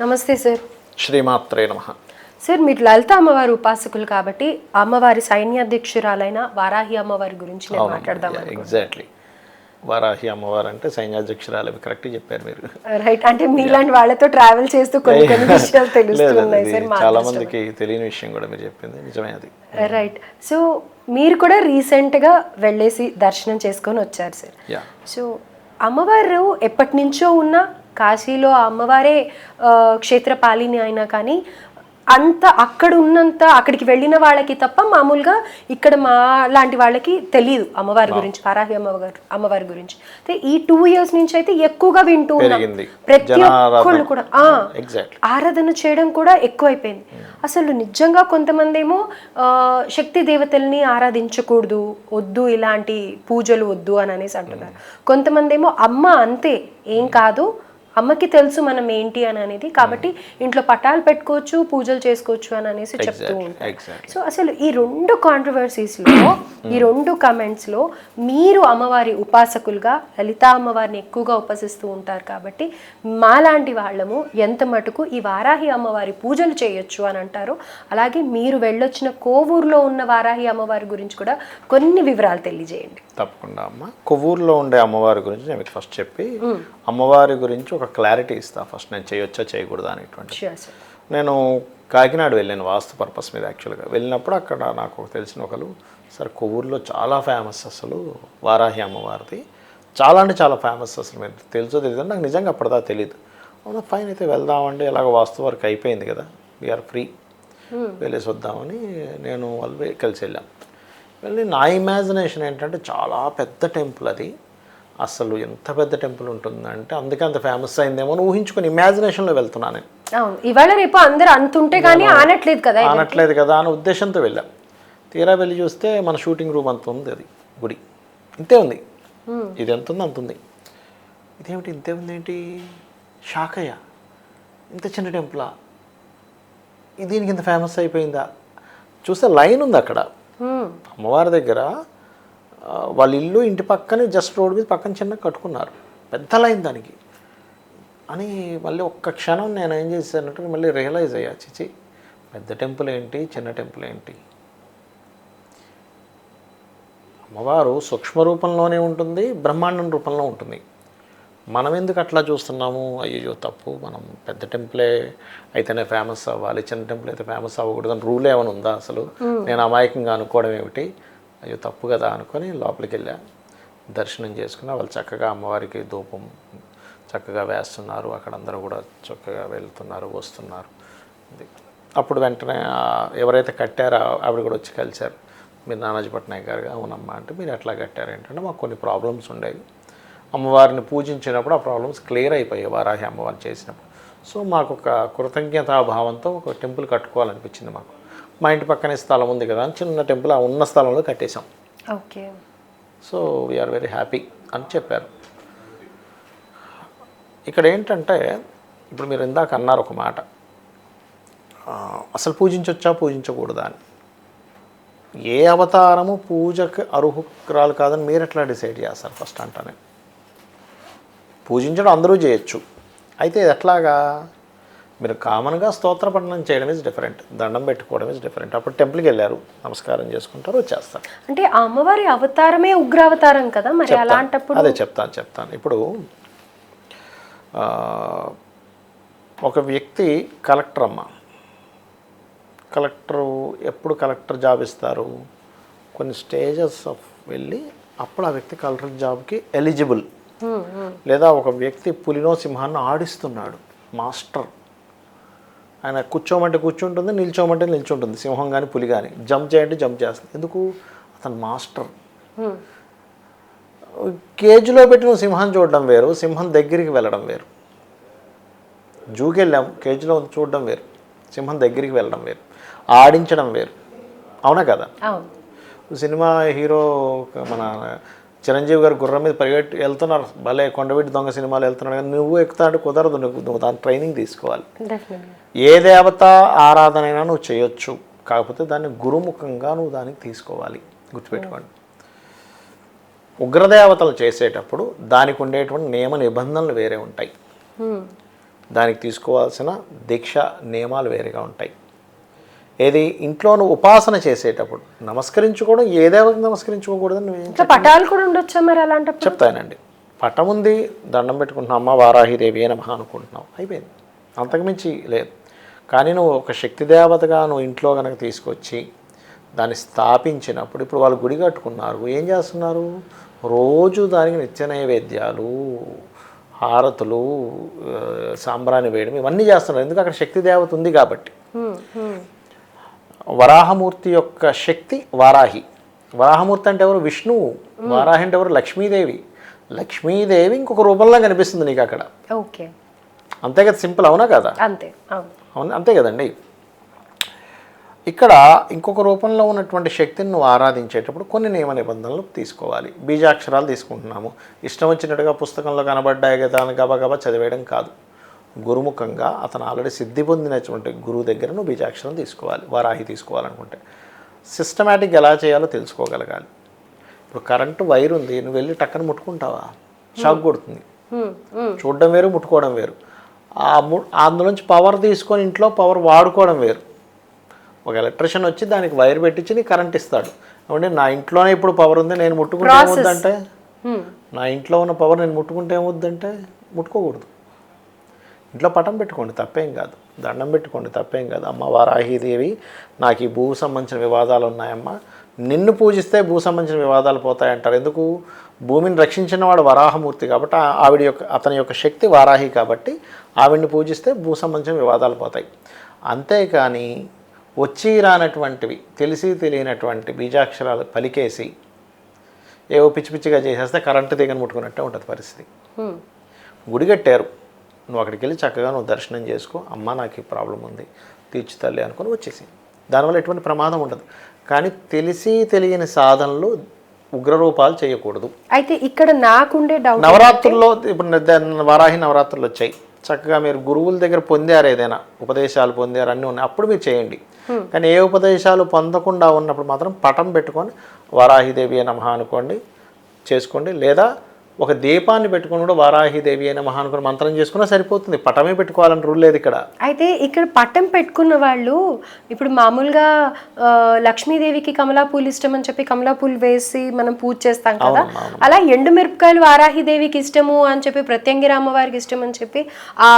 నమస్తే సార్. శ్రీమాత్రే నమ. సార్ మీరు లలిత అమ్మవారి ఉపాసకులు కాబట్టి అమ్మవారి సైన్యాధ్యక్షురాలైన వారాహి అమ్మవారి గురించి మాట్లాడదాం ఎగ్జాక్ట్లీ వారాహి అమ్మవారు అంటే సైన్యాధ్యక్షురాలు కరెక్ట్ చెప్పారు మీరు. రైట్ అంటే మీలాంటి వాళ్ళతో ట్రావెల్ చేస్తూ కొన్ని కొన్ని విషయాలు తెలుస్తున్నాయి సార్ చాలా మందికి తెలియని విషయం కూడా మీరు చెప్పింది. నిజమే అది. రైట్ సో మీరు కూడా రీసెంట్గా వెళ్ళేసి దర్శనం చేసుకొని వచ్చారు సార్. సో అమ్మవారు ఎప్పటి నుంచో ఉన్న కాశీలో అమ్మవారే ఆ, క్షేత్రపాలిని అయినా కానీ అంత అక్కడ ఉన్నంత అక్కడికి వెళ్ళిన వాళ్ళకి తప్ప మామూలుగా ఇక్కడ మా లాంటి వాళ్ళకి తెలియదు అమ్మవారి గురించి పారాహి అమ్మవారి అమ్మవారి గురించి. అయితే ఈ టూ ఇయర్స్ నుంచి అయితే ఎక్కువగా వింటూ ఉన్నాం. ప్రతి. ఒక్కళ్ళు కూడా ఆరాధన చేయడం కూడా ఎక్కువైపోయింది. అసలు నిజంగా కొంతమంది ఏమో ఆ, శక్తి దేవతల్ని ఆరాధించకూడదు వద్దు ఇలాంటి పూజలు వద్దు అని అనేసి అంటున్నారు. కొంతమంది ఏమో అమ్మ అంతే ఏం కాదు అమ్మకి తెలుసు మనం ఏంటి అని అనేది. కాబట్టి ఇంట్లో పటాలు పెట్టుకోవచ్చు పూజలు చేసుకోవచ్చు అని అనేసి చెప్తూ ఉంటారు. సో అసలు ఈ రెండు controversies లో ఈ రెండు comments లో మీరు అమ్మవారి ఉపాసకులుగా లలితా అమ్మవారిని ఎక్కువగా ఉపాసిస్తూ ఉంటారు కాబట్టి మాలాంటి వాళ్ళము ఎంత మటుకు ఈ వారాహి అమ్మవారి పూజలు చేయొచ్చు అని అంటారు అలాగే మీరు వెళ్ళొచ్చిన కోవూరులో ఉన్న వారాహి అమ్మవారి గురించి కూడా కొన్ని వివరాలు తెలియజేయండి. తప్పకుండా అమ్మ. కొవ్వూరులో ఉండే అమ్మవారి గురించి నేను ఫస్ట్ చెప్పి అమ్మవారి గురించి ఒక క్లారిటీ ఇస్తా ఫస్ట్ నేను చేయొచ్చా చేయకూడదా అనేటువంటి. నేను కాకినాడ వెళ్ళాను వాస్తు పర్పస్ మీద యాక్చువల్గా వెళ్ళినప్పుడు అక్కడ నాకు తెలిసిన ఒకరు సార్ కొవ్వూరులో చాలా ఫేమస్ అసలు వారాహి అమ్మవారిది. చాలా అంటే చాలా ఫేమస్ అసలు మీరు తెలుసో తెలియదు నాకు నిజంగా అప్పటిదా తెలియదు అవునా ఫైన్ అయితే వెళ్దామండి. ఇలాగ వాస్తు వర్క్ అయిపోయింది కదా. వీఆర్ ఫ్రీ వెళ్ళేసి వద్దామని నేను వాళ్ళు కలిసి వెళ్ళాం. వెళ్ళి నా ఇమాజినేషన్ ఏంటంటే చాలా పెద్ద టెంపుల్ అది. అసలు ఎంత పెద్ద టెంపుల్ ఉంటుందంటే అందుకే అంత ఫేమస్ అయిందేమో అని ఊహించుకొని ఇమాజినేషన్లో వెళ్తున్నాను నేను. ఇవాళ రేపు అందరు అంతుంటే కానీ ఆనట్లేదు కదా ఇది. అనట్లేదు కదా అనే ఉద్దేశంతో వెళ్ళాం. తీరా వెళ్ళి చూస్తే మన షూటింగ్ రూమ్ అంత ఉంది అది గుడి. ఇంతే ఉంది. ఇది ఎంత ఉంది అంత ఉంది. ఇదేమిటి ఇంతే ఉంది ఏంటి? షాక్ అయ్యా ఇంత చిన్న టెంపులా? ఇది దీనికి ఇంత ఫేమస్ అయిపోయిందా? చూస్తే లైన్ ఉంది అక్కడ. అమ్మవారి దగ్గర వాళ్ళ ఇల్లు ఇంటి పక్కనే జస్ట్ రోడ్ మీద పక్కన చిన్న కట్టుకున్నారు. పెద్ద లైన్ దానికి. అని మళ్ళీ ఒక్క క్షణం నేను ఏం చేశానంటే మళ్ళీ రియలైజ్ అయ్యా చిచి పెద్ద టెంపుల్ ఏంటి చిన్న టెంపుల్ ఏంటి? అమ్మవారు సూక్ష్మ రూపంలోనే ఉంటుంది బ్రహ్మాండం రూపంలో ఉంటుంది. మనం ఎందుకు అట్లా చూస్తున్నాము? అయ్యో తప్పు. మనం పెద్ద టెంపులే అయితేనే ఫేమస్ అవ్వాలి చిన్న టెంపుల్ అయితే ఫేమస్ అవ్వకూడదు అని రూల్ ఏమైనా ఉందా అసలు? నేను అమాయకంగా అనుకోవడం ఏమిటి? అయ్యో తప్పు కదా అనుకొని లోపలికి వెళ్ళా. దర్శనం చేసుకున్నా వాళ్ళు చక్కగా అమ్మవారికి ధూపం చక్కగా వేస్తున్నారు. అక్కడ అందరూ కూడా చక్కగా వెళ్తున్నారు వస్తున్నారు. అప్పుడు వెంటనే ఎవరైతే కట్టారో ఆవిడ కూడా వచ్చి కలిశారు. మీరు నానాజీ పట్నాయక్ గారు అవునమ్మా అంటే మీరు ఎట్లా కట్టారు? ఏంటంటే మాకు కొన్ని ప్రాబ్లమ్స్ ఉండేవి. అమ్మవారిని పూజించినప్పుడు ఆ ప్రాబ్లమ్స్ క్లియర్ అయిపోయాయి వారాహి అమ్మవారిని చేసినప్పుడు. సో మాకు ఒక కృతజ్ఞతాభావంతో ఒక టెంపుల్ కట్టుకోవాలనిపించింది మాకు. మా ఇంటి పక్కనే స్థలం ఉంది కదా అని చిన్న టెంపుల్ ఆ ఉన్న స్థలంలో కట్టేశాం. Okay. So we are very happy అని చెప్పారు. ఇక్కడ ఏంటంటే ఇప్పుడు మీరు ఇందాక అన్నారు ఒక మాట. అసలు పూజించవచ్చా పూజించకూడదా అని. ఏ అవతారము పూజకు అర్హురాలు కాదని మీరు ఎట్లా డిసైడ్ చేస్తారు ఫస్ట్ అంటానే పూజించడం అందరూ చేయొచ్చు. అయితే ఎట్లాగా? మీరు కామన్గా స్తోత్ర పఠనం చేయడం ఇస్ డిఫరెంట్ దండం పెట్టుకోవడం ఇస్ డిఫరెంట్ అప్పుడు టెంపుల్కి వెళ్ళారు. నమస్కారం చేసుకుంటారు వచ్చేస్తారు. అంటే ఆ అమ్మవారి అవతారమే ఉగ్రావతారం కదా మరి. అలాంటప్పుడు? అదే చెప్తాను చెప్తాను. ఇప్పుడు ఒక వ్యక్తి కలెక్టర్ అమ్మ. కలెక్టర్ ఎప్పుడు కలెక్టర్ జాబ్ ఇస్తారు? కొన్ని స్టేజెస్ ఆఫ్ వెళ్ళి అప్పుడు ఆ వ్యక్తి కలెక్టర్ జాబ్కి ఎలిజిబుల్. లేదా ఒక వ్యక్తి పులినో సింహాన్ని ఆడిస్తున్నాడు. మాస్టర్. ఆయన కూర్చోమంటే కూర్చుంటుంది నిల్చోమంటే నిల్చుంటుంది. సింహం కానీ పులి కానీ జంప్ చేయంటే జంప్ చేస్తుంది. ఎందుకు? అతను మాస్టర్. కేజీలో పెట్టిన సింహం చూడడం వేరు సింహం దగ్గరికి వెళ్ళడం వేరు. జూకి వెళ్ళాం కేజీలో చూడడం వేరు. సింహం దగ్గరికి వెళ్ళడం వేరు. ఆడించడం వేరు. అవునా కదా? సినిమా హీరో మన చిరంజీవి గారు గుర్రం మీద పరిగెట్టి వెళ్తున్నారు. భలే కొండవీటి దొంగ సినిమాలు వెళ్తున్నాడు. కానీ నువ్వు ఎక్కుతా అంటే కుదరదు. నువ్వు నువ్వు దాని ట్రైనింగ్ తీసుకోవాలి. ఏ దేవత ఆరాధన అయినా నువ్వు చేయొచ్చు. కాకపోతే దాన్ని గురుముఖంగా నువ్వు దానికి తీసుకోవాలి. గుర్తుపెట్టుకోండి. ఉగ్రదేవతలు చేసేటప్పుడు దానికి ఉండేటువంటి నియమ నిబంధనలు వేరే ఉంటాయి. దానికి తీసుకోవాల్సిన దీక్ష నియమాలు వేరేగా ఉంటాయి. ఏది? ఇంట్లో నువ్వు ఉపాసన చేసేటప్పుడు నమస్కరించుకోవడం ఏ దేవతకు నమస్కరించుకోకూడదని పటాలు కూడా ఉండొచ్చా మరి అలాంటప్పుడు? చెప్తానండి. పటం ఉంది దండం పెట్టుకుంటున్నావు అమ్మ వారాహిదేవి నమః అనుకుంటున్నావు అయిపోయింది. అంతకుమించి లేదు. కానీ నువ్వు ఒక శక్తి దేవతగా నువ్వు ఇంట్లో కనుక తీసుకొచ్చి దాన్ని స్థాపించినప్పుడు ఇప్పుడు వాళ్ళు గుడి కట్టుకున్నారు. ఏం చేస్తున్నారు? రోజు దానికి నిత్య నైవేద్యాలు హారతులు సాంబ్రాణి వేయడం ఇవన్నీ చేస్తున్నారు. ఎందుకు? అక్కడ శక్తి దేవత ఉంది కాబట్టి. వరాహమూర్తి యొక్క శక్తి వారాహి. వరాహమూర్తి అంటే ఎవరు? విష్ణువు వారాహి అంటే ఎవరు? లక్ష్మీదేవి. లక్ష్మీదేవి ఇంకొక రూపంలో కనిపిస్తుంది నీకు అక్కడ. ఓకే. అంతే కదా? సింపుల్ అవునా కదా? అంతే. అవును? అంతే కదండి. ఇక్కడ ఇంకొక రూపంలో ఉన్నటువంటి శక్తిని నువ్వు ఆరాధించేటప్పుడు కొన్ని నియమ నిబంధనలు తీసుకోవాలి. బీజాక్షరాలు తీసుకుంటున్నాము. ఇష్టం వచ్చినట్టుగా పుస్తకంలో కనబడ్డాయి కదా అని గబగబా చదివేయడం కాదు. గురుముఖంగా అతను ఆల్రెడీ సిద్ధి పొందినటువంటి గురువు దగ్గర నువ్వు బీజాక్షరం తీసుకోవాలి వారాహి తీసుకోవాలనుకుంటే. సిస్టమేటిక్ ఎలా చేయాలో తెలుసుకోగలగాలి. ఇప్పుడు కరెంటు వైర్ ఉంది నువ్వు వెళ్ళి టక్కన ముట్టుకుంటావా? షాక్ కొడుతుంది. చూడడం వేరు ముట్టుకోవడం వేరు. అందులోంచి పవర్ తీసుకొని ఇంట్లో పవర్ వాడుకోవడం వేరు. ఒక ఎలక్ట్రిషియన్ వచ్చి దానికి వైర్ పెట్టించి నీకు కరెంట్ ఇస్తాడు. అంటే నా ఇంట్లోనే ఇప్పుడు పవర్ ఉంది నేను ముట్టుకుంటే ఏమవుద్దంటే? హ్మ్. నా ఇంట్లో ఉన్న పవర్ నేను ముట్టుకుంటే ఏమవుద్దంటే? ముట్టుకోకూడదు. ఇంట్లో పటం పెట్టుకోండి తప్పేం కాదు. దండం పెట్టుకోండి తప్పేం కాదు. అమ్మ వారాహిదేవి నాకు ఈ భూ సంబంధించిన వివాదాలు ఉన్నాయమ్మా. నిన్ను పూజిస్తే భూ సంబంధించిన వివాదాలు పోతాయంటారు. ఎందుకు? భూమిని రక్షించిన వాడు వరాహమూర్తి కాబట్టి ఆవిడ యొక్క అతని యొక్క శక్తి వారాహి కాబట్టి ఆవిడ్ని పూజిస్తే భూ సంబంధించిన వివాదాలు పోతాయి. అంతేకాని వచ్చి రానటువంటివి తెలిసి తెలియనటువంటి బీజాక్షరాలు పలికేసి ఏవో పిచ్చి పిచ్చిగా చేసేస్తే కరెంటు దిగని ముట్టుకున్నట్టే ఉంటుంది పరిస్థితి. గుడి కట్టారు. నువ్వు అక్కడికి వెళ్ళి చక్కగా నువ్వు దర్శనం చేసుకో. అమ్మ నాకు ఈ ప్రాబ్లం ఉంది. తీర్చి తల్లి అనుకొని వచ్చేసి దానివల్ల ఎటువంటి ప్రమాదం ఉండదు. కానీ తెలిసి తెలియని సాధనలు ఉగ్రరూపాలు చేయకూడదు. అయితే ఇక్కడ నాకుండే డౌట్ నవరాత్రుల్లో ఇప్పుడు వారాహి నవరాత్రులు వచ్చాయి. చక్కగా మీరు గురువుల దగ్గర పొందారు ఏదైనా ఉపదేశాలు పొందారు అన్నీ ఉన్నాయి. అప్పుడు మీరు చేయండి. కానీ ఏ ఉపదేశాలు పొందకుండా ఉన్నప్పుడు మాత్రం పటం పెట్టుకొని వారాహిదేవి నమః అనుకోండి చేసుకోండి. లేదా ఒక దీపాన్ని పెట్టుకొని కూడా వారాహిదేవి నమః అనుకుని మంత్రం చేసుకున్నా సరిపోతుంది. పటమే పెట్టుకోవాలని రూల్ లేదు ఇక్కడ. అయితే ఇక్కడ పట్టం పెట్టుకున్న వాళ్ళు ఇప్పుడు మామూలుగా లక్ష్మీదేవికి కమలా పూలు ఇష్టం అని చెప్పి కమలా పూలు వేసి మనం పూజ చేస్తాం కదా. అలా ఎండు మిరపకాయలు వారాహిదేవికి ఇష్టము అని చెప్పి ప్రత్యంగిర అమ్మవారికి ఇష్టం అని చెప్పి ఆ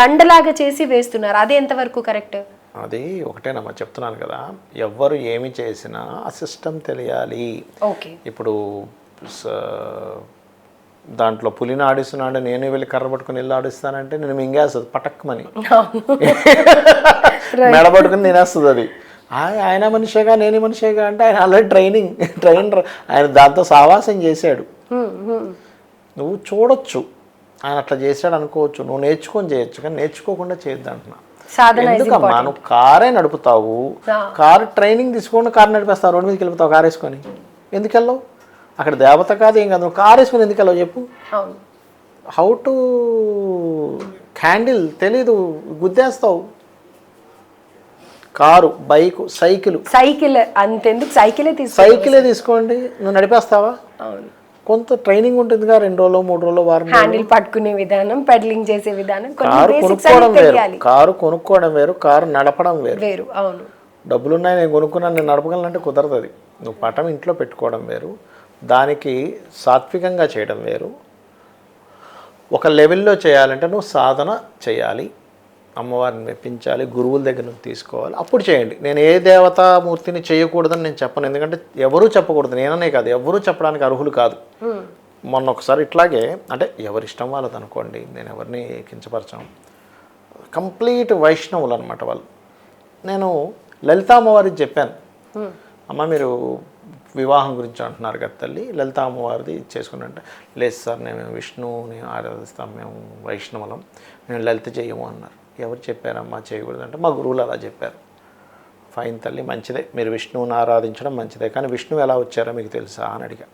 దండలాగా చేసి వేస్తున్నారు. అది ఎంతవరకు కరెక్ట్? అది ఒకటేనమ్మా చెప్తున్నాను కదా. ఎవ్వరు ఏమి చేసినా ఆ సిస్టమ్ తెలియాలి. ఓకే. ఇప్పుడు దాంట్లో పులిని ఆడిస్తున్నాడు నేను వెళ్ళి కర్ర పట్టుకుని వెళ్ళి ఆడిస్తానంటే నేను మింగేస్తుంది పటక్మని మెడ పట్టుకుని తినేస్తుంది అది. ఆయ- ఆయన మనిషేగా నేను మనిషేగా అంటే ఆయన ఆల్రెడీ ట్రైనింగ్ ట్రైనర్. ఆయన దాంతో సావాసం చేశాడు. నువ్వు చూడొచ్చు. ఆయన అట్లా చేశాడు అనుకోవచ్చు. నువ్వు నేర్చుకొని చేయొచ్చు కానీ నేర్చుకోకుండా చేయొద్దు అంటున్నా. ఎందుకమ్మా నువ్వు కారే నడుపుతావు. కారు ట్రైనింగ్ తీసుకొని కారు నడిపేస్తావు రోడ్డు మీదకి వెళ్ళిపోతావు కారు వేసుకొని. ఎందుకు వెళ్ళవు? అక్కడ దేవత కాదు ఏం కాదు. నువ్వు కారు వేసుకొని ఎందుకు వెళ్ళవు చెప్పు. హౌ టు హ్యాండిల్ తెలీదు గుద్దేస్తావు. Car bike cycle. సైకిల్ అంతెందుకు? సైకిలే తీసు సైకిలే తీసుకోండి. నువ్వు నడిపేస్తావా? అవును. కొంత ట్రైనింగ్ ఉంటుందిగా రెండు రోజులు మూడు రోజులు వారం. హ్యాండిల్ పట్టుకునే విధానం పెడలింగ్ చేసే విధానం కారు కొనుక్కోవడం వేరు. కారు కొనుక్కోవడం వేరు కారు నడపడం వేరు. వేరు అవును. డబ్బులున్నాయి నేను కొనుక్కున్నాను నేను నడపగలనంటే కుదరదు అది. నువ్వు పటం ఇంట్లో పెట్టుకోవడం వేరు. దానికి సాత్వికంగా చేయడం వేరు. ఒక లెవెల్లో చేయాలంటే నువ్వు సాధన చేయాలి. అమ్మవారిని మెప్పించాలి గురువుల దగ్గర నుంచి తీసుకోవాలి. అప్పుడు చేయండి. నేను ఏ దేవతామూర్తిని చేయకూడదని నేను చెప్పను. ఎందుకంటే ఎవరూ చెప్పకూడదు. నేననే కాదు. ఎవరూ చెప్పడానికి అర్హులు కాదు. మొన్న ఒకసారి ఇట్లాగే అంటే ఎవరి ఇష్టం వాళ్ళది అనుకోండి నేను ఎవరిని కించపరచాం కంప్లీట్ వైష్ణవులు అనమాట వాళ్ళు. నేను లలిత అమ్మవారికి చెప్పాను. అమ్మ మీరు వివాహం గురించి అంటున్నారు కదా తల్లి లలిత అమ్మవారిది చేసుకున్నట్టే. లేదు సార్ నేను విష్ణువుని ఆరాధిస్తాం మేము వైష్ణవులం మేము లలిత చేయము అన్నారు. ఎవరు చెప్పారమ్మా చేయకూడదు అంటే మా గురువులు అలా చెప్పారు. ఫైన్ తల్లి మంచిదే. మీరు విష్ణువుని ఆరాధించడం మంచిదే. కానీ విష్ణువు ఎలా వచ్చారో మీకు తెలుసా అని అడిగా.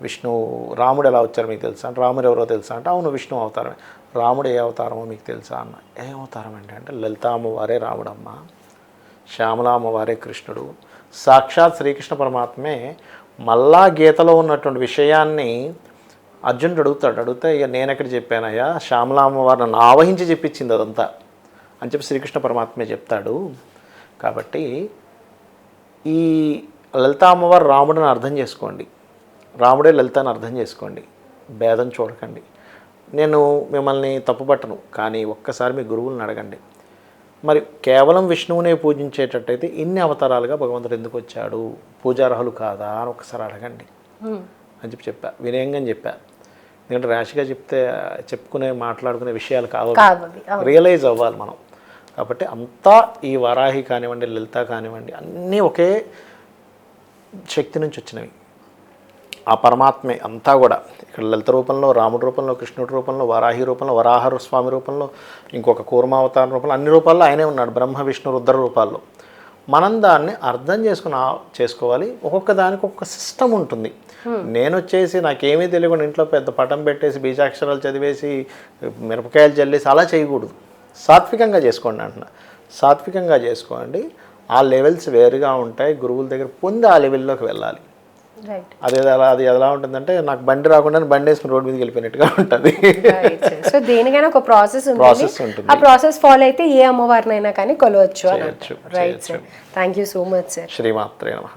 విష్ణు రాముడు ఎలా వచ్చారో మీకు తెలుసా? అంటే రాముడు ఎవరో తెలుసా అంటే అవును విష్ణు అవతారమే. రాముడు ఏ అవతారమో మీకు తెలుసా అన్న. ఏ అవతారం అంటే అంటే అమ్మవారే రాముడమ్మ. శ్యామలామ్మవారే కృష్ణుడు. సాక్షాత్ శ్రీకృష్ణ పరమాత్మే మళ్ళా గీతలో ఉన్నటువంటి విషయాన్ని అర్జునుడు అడుగుతాడు. అడిగితే ఇక నేను ఎక్కడ చెప్పానయ్యా? శ్యామలా అమ్మవారు నన్ను ఆవహించి చెప్పించింది అదంతా. అని చెప్పి శ్రీకృష్ణ పరమాత్మే చెప్తాడు. కాబట్టి ఈ లలిత అమ్మవారు రాముడిని అర్థం చేసుకోండి. రాముడే లలితని అర్థం చేసుకోండి. భేదం చూడకండి. నేను మిమ్మల్ని తప్పుపట్టను కానీ ఒక్కసారి మీ గురువులను అడగండి. మరి కేవలం విష్ణువునే పూజించేటట్టయితే ఇన్ని అవతారాలుగా భగవంతుడు ఎందుకు వచ్చాడు? పూజార్హులు కాదా? అని ఒకసారి అడగండి. అని చెప్పి చెప్పా. వినయంగా చెప్పా. ఎందుకంటే ర్యాష్గా చెప్తే చెప్పుకునే మాట్లాడుకునే విషయాలు కావాలి కావాలి రియలైజ్ అవ్వాలి మనం. కాబట్టి అంతా ఈ వరాహి కానివ్వండి లలిత కానివ్వండి అన్నీ ఒకే శక్తి నుంచి వచ్చినవి. ఆ పరమాత్మే అంతా కూడా ఇక్కడ లలిత రూపంలో రాముడి రూపంలో కృష్ణుడి రూపంలో వరాహి రూపంలో వరాహ స్వామి రూపంలో ఇంకొక కూర్మావతారం రూపంలో అన్ని రూపాల్లో ఆయనే ఉన్నాడు బ్రహ్మ విష్ణు రుద్ర రూపాల్లో. మనం దాన్ని అర్థం చేసుకుని చేసుకోవాలి. ఒక్కొక్క దానికి ఒక్కొక్క సిస్టమ్ ఉంటుంది. నేను వచ్చేసి నాకేమీ తెలియకుండా ఇంట్లో పెద్ద పటం పెట్టేసి బీజాక్షరాలు చదివేసి మిరపకాయలు చల్లేసి అలా చేయకూడదు. సాత్వికంగా చేసుకోండి అంటున్నా. సాత్వికంగా చేసుకోండి. ఆ లెవెల్స్ వేరుగా ఉంటాయి. గురువుల దగ్గర పొంది ఆ లెవెల్లోకి వెళ్ళాలి. అది ఎలా అది ఎలా ఉంటుందంటే నాకు బండి రాకుండా బండి వేసుకుని రోడ్డు మీదకి వెళ్ళిపోయినట్టుగా ఉంటుంది. సో దేనికైనా ఒక ప్రాసెస్ ఉంటుంది. ప్రాసెస్ ఉంటుంది. ఆ ప్రాసెస్ ఫాలో అయితే ఏ అమ్మవారినైనా కానీ కొలవచ్చు right sir thank you so much sir శ్రీమాత్రే నమ.